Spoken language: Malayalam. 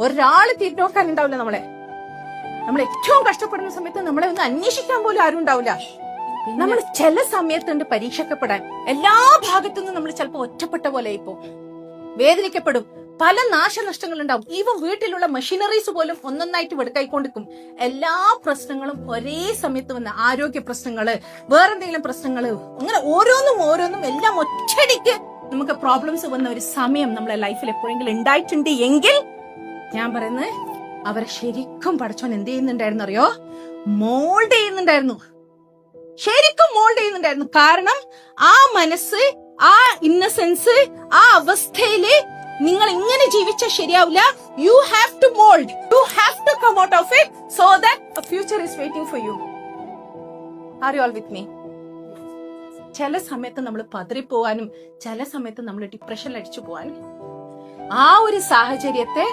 ഒരാൾ തിരിഞ്ഞു നോക്കാൻ ഉണ്ടാവില്ല നമ്മളെ. നമ്മൾ ഏറ്റവും കഷ്ടപ്പെടുന്ന സമയത്ത് നമ്മളെ ഒന്ന് അന്വേഷിക്കാൻ പോലും ആരും ഉണ്ടാവില്ല. നമ്മൾ ചില സമയത്തുണ്ട് പരീക്ഷിക്കപ്പെടാൻ എല്ലാ ഭാഗത്തു നിന്നും നമ്മൾ ചിലപ്പോൾ ഒറ്റപ്പെട്ട പോലെ ഇപ്പോ വേദനിക്കപ്പെടും. പല നാശനഷ്ടങ്ങൾ ഉണ്ടാവും. ഈവൻ വീട്ടിലുള്ള മെഷീനറീസ് പോലും ഒന്നൊന്നായിട്ട് വെടുക്കായിക്കൊണ്ടിരിക്കും. എല്ലാ പ്രശ്നങ്ങളും ഒരേ സമയത്ത് വന്ന് ആരോഗ്യ പ്രശ്നങ്ങൾ വേറെന്തെങ്കിലും പ്രശ്നങ്ങൾ അങ്ങനെ ഓരോന്നും ഓരോന്നും എല്ലാം ഒറ്റടിക്ക് നമുക്ക് പ്രോബ്ലംസ് വന്ന ഒരു സമയം നമ്മളെ ലൈഫിൽ എപ്പോഴെങ്കിലും ഉണ്ടായിട്ടുണ്ട് എങ്കിൽ ഞാൻ പറയുന്നത് അവരെ ശരിക്കും പഠിച്ചോൻ എന്ത് ചെയ്യുന്നുണ്ടായിരുന്നു അറിയോ മോൾഡ് ചെയ്യുന്നുണ്ടായിരുന്നു. ശരിക്കും മോൾഡ് ചെയ്യുന്നുണ്ടായിരുന്നു. കാരണം ആ മനസ്സ് ആ ഇന്നസെൻസ് ആ അവസ്ഥയിൽ നിങ്ങൾ ഇങ്ങനെ ജീവിച്ചാൽ ശരിയാവില്ല. You have to mould you have to come out of it so that future is waiting for you are you all with me ചില സമയത്ത് നമ്മൾ പതറിപ്പോവാനും ചില സമയത്ത് നമ്മൾ ഡിപ്രഷനിൽ അടിച്ചു പോവാനും ആ ഒരു സാഹചര്യത്തെ